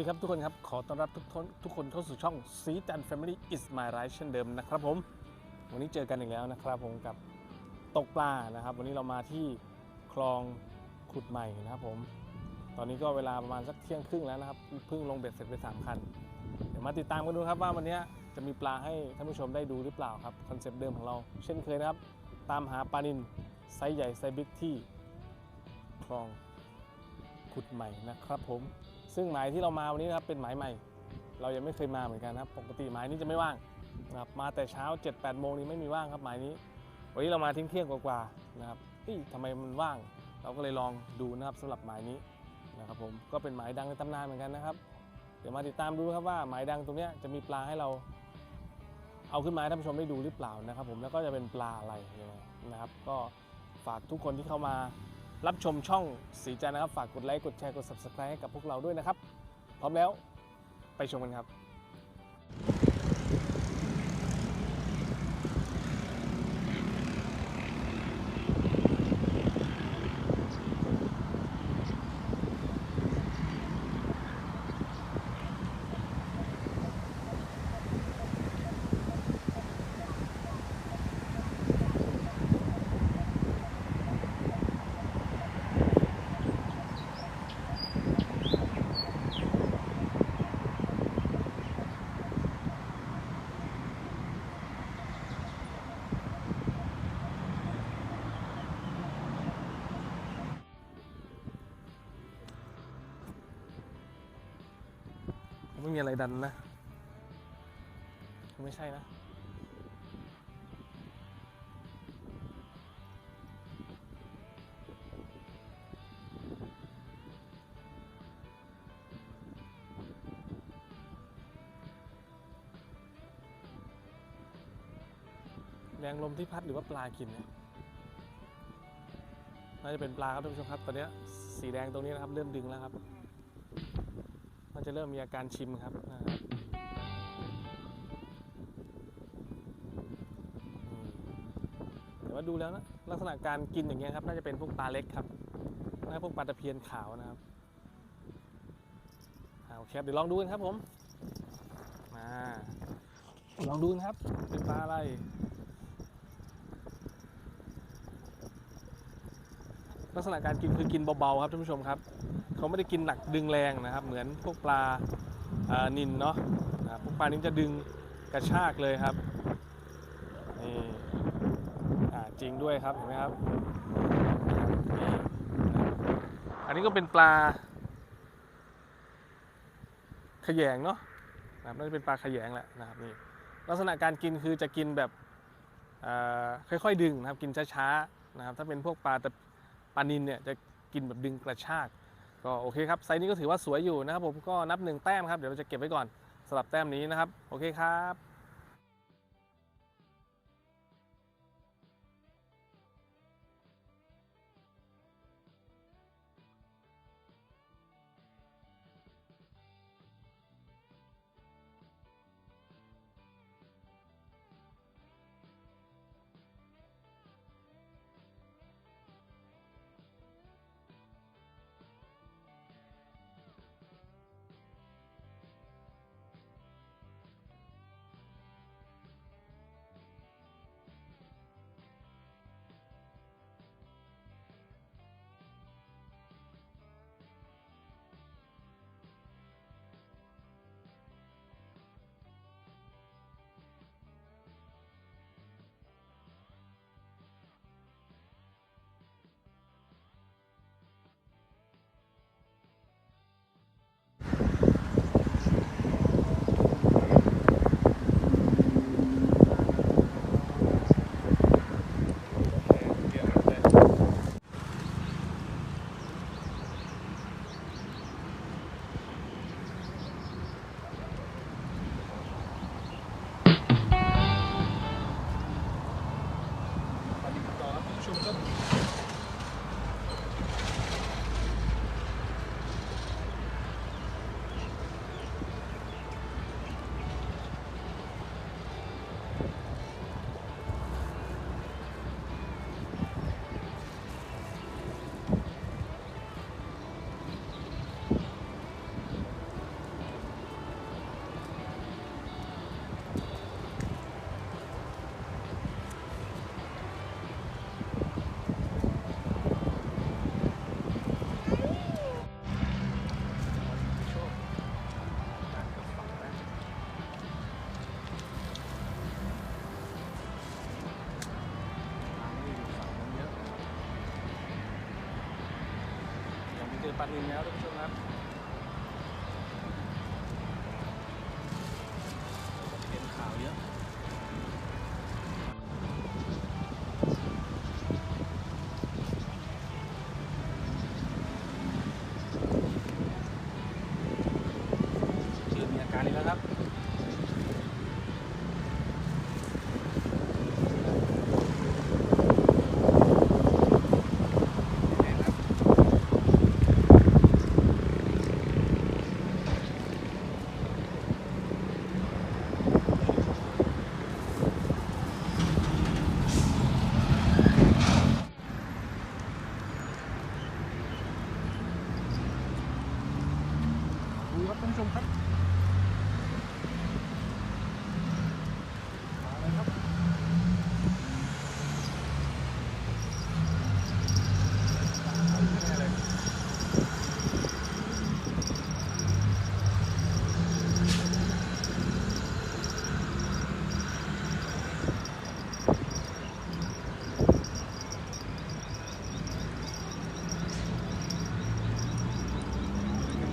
ดีครับทุกคนครับ ขอต้อนรับทุกคนทุกคนเข้าสู่ช่องซีจัน Family is my right เช่นเดิมนะครับผม วันนี้เจอกันอีกแล้วนะครับผมกับตกปลานะครับ วันนี้เรามาที่คลองขุดใหม่นะครับผม ตอนนี้ก็เวลาประมาณสักเที่ยงครึ่งแล้วนะครับเพิ่งลงเบ็ดเสร็จไปสามคัน เดี๋ยวมาติดตามกันดูครับว่าวันนี้จะมีปลาให้ท่านผู้ชมได้ดูหรือเปล่าครับคอนเซปต์เดิมของเรา เช่นเคยนะครับ ตามหาปลานินไซส์ใหญ่ไซส์บิ๊กที่คลองขุดใหม่นะครับผม ซึ่งหมายที่เรามาวันนี้นะครับเป็นหมายใหม่ เรายังไม่เคยมาเหมือนกันนะครับ ปกติหมายนี้จะไม่ว่างนะครับมาแต่เช้า 7-8โมงนี้ไม่มีว่างครับหมายนี้ วันนี้เรามาทิ้งเที่ยงกว่าๆนะครับเฮ้ยทำไมมันว่าง เราก็เลยลองดูนะครับสำหรับหมายนี้นะครับผมก็เป็นหมายดังในตำนานเหมือนกันนะครับ เดี๋ยวมาติดตามดูครับว่าหมายดังตรงนี้จะมีปลาให้เราเอาขึ้นมาให้ท่านผู้ชมได้ดูหรือเปล่านะครับ ผมแล้วก็จะเป็นปลาอะไรยังไงนะครับ ก็ฝากทุกคนที่เข้ามา รับชมช่องสีจันนะครับ ฝากกดไลค์ กดแชร์ กด subscribe ให้กับพวกเราด้วยนะครับ พร้อมแล้วไปชมกันครับ ไม่มีอะไรดันนะ ไม่ใช่นะ แรงลมที่พัดหรือว่าปลากินเนี่ยน่าจะเป็นปลาครับท่านผู้ชมครับ ตอนนี้สีแดงตรงนี้นะครับ เริ่มดึงแล้วครับ มันจะเริ่มมีอาการชิมครับแต่ว่าดูแล้วนะลักษณะการกินอย่างเงี้ยครับ น่าจะเป็นพวกปลาเล็กครับน่าพวกปลาตะเพียนขาวนะครับโอเคครับเดี๋ยวลองดูกันครับผมมาลองดูกันครับเป็นปลาอะไร ลักษณะการกินคือกินเบาๆครับท่านผู้ชมครับเขาไม่ได้กินหนักดึงแรงนะครับ เหมือนพวกปลานินเนาะนะพวกปลานินจะดึงกระชากเลยครับนี่จริงด้วยครับเห็นไหมครับ อันนี้ก็เป็นปลาขยงเนาะนะครับน่าจะเป็นปลาขยงแหละนะครับนี่ลักษณะการกินคือจะกินแบบค่อค่อยๆดึงนะครับกินช้าๆนะครับถ้าเป็นพวกปลาต ปลานินเนี่ยจะกินแบบดึงกระชาก ก็โอเคครับไซส์นี้ก็ถือว่าสวยอยู่นะครับผมก็นับหนึ่งแต้มครับเดี๋ยวเราจะเก็บไว้ก่อนสำหรับแต้มนี้นะครับโอเคครับ ปลานินแล้วท่านผู้ชมครับเห็นข่าวเยอะ เริ่มมีอาการอีกแล้วครับ ดูครับท่านผู้ชมครับมาเลยครับแน่เลย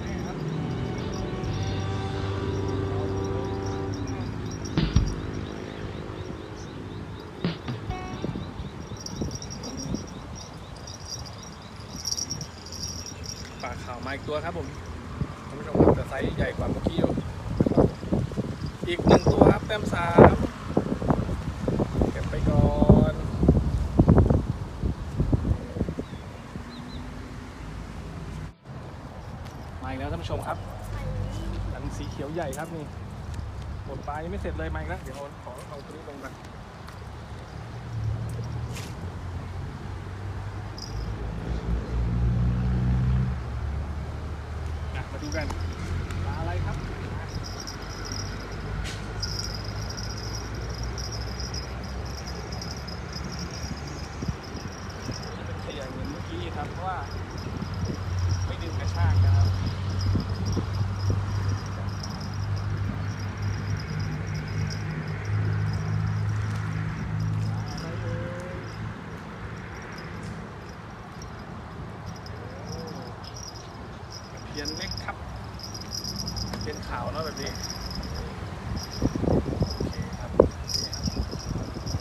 แน่ครับ ปลาขาวมา อีกตัวครับผมท่านผู้ชมครับแต่ไซส์ใหญ่กว่าเมื่อกี้อยู่อีกหนึ่งตัวครับแต้มสามเก็บไปก่อนมาอีกแล้วท่านผู้ชมครับอันสีเขียวใหญ่ครับนี่หมดปลายังไม่เสร็จเลยมาอีกแล้วเดี๋ยวขอเอาตัวนี้ลงกัน อะมาดูกันปลาอะไรครับเป็นขยายเหมือนเมื่อกี้ครับเพราะว่าไม่ดึงกระชากนะครับ อะไรเอ่ยโอ้ตะเพียนเล็กครับตะเพียนขาวเนาะ แบบนี้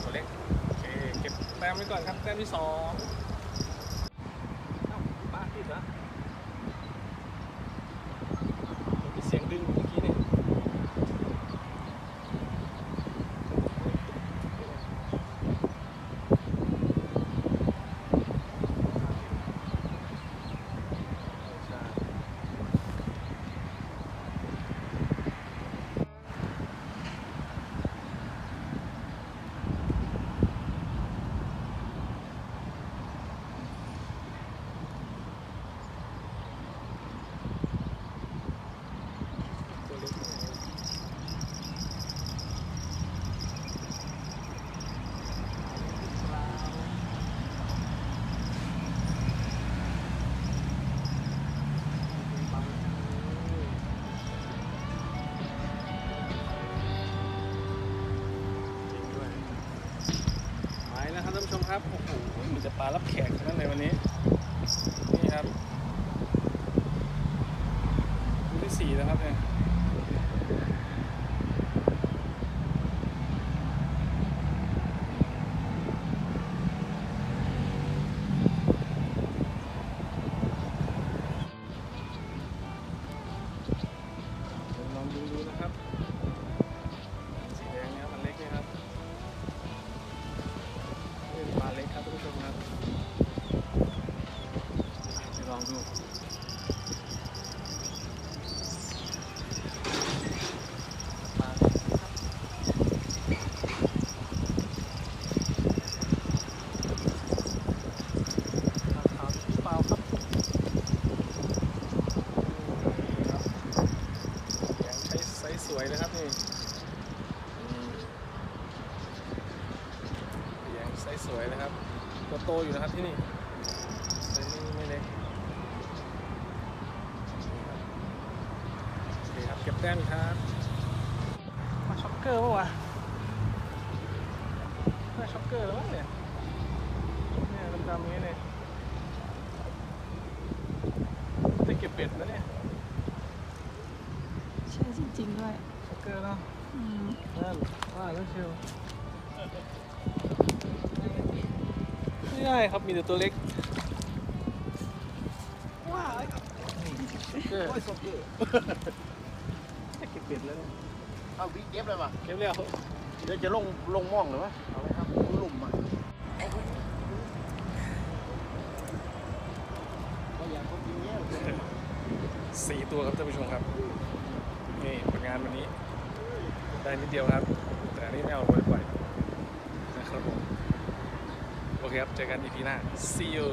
ตัวเล็กโอเคเก็บแต้มไว้ก่อนครับแต้มที่สองเอ้าป้าติดเหรอมีเสียงดึงเมื่อกี้เนี่ย ใช่ตัวเล็กหน่อยบังจริงด้วยไปแล้วครับท่านผู้ชมครับ โอ้โหมีแต่ปลารับแขกทั้งนั้นเลยวันนี้ นี่ครับ รุ่น วยนะครับนี่นี่ยังไซส์สวยนะครับ ตัวโตอยู่นะครับที่นี่ไซส์นี่ไม่เล็กนี่ครับโอเคครับเก็บแต้มอีกครับมาช็อกเกอร์ปะวะน่าช็อกเกอร์แล้วมั้งเนี่ยเนี่ยดำๆนี้เนี่ยเป็ดนะเนี่ยใช่จริง ๆ ด้วยช็อก เกอร์เนาะอืมนั่นว่าแล้วเชียวไม่ได้ครับมีแต่ตัวเล็กว้าวเกอร์โอ้ยสกเกอร์จะเก็บเป็ดแล้วเนี่ยเอาวิเก็บเลยป่ะเก็บแล้วเดี๋ยวจะลงลงม่องเลยวะเอาเลยครับลุ่มอะเขาอยากเขากินเงี้ยสี่ตัวครับท่านผู้ชมครับ นี่ผลงานวันนี้ ได้นิดเดียวครับ แต่อันนี้ไม่เอาไปปล่อยนะครับผม โอเคครับ เจอกันอีพีหน้า see you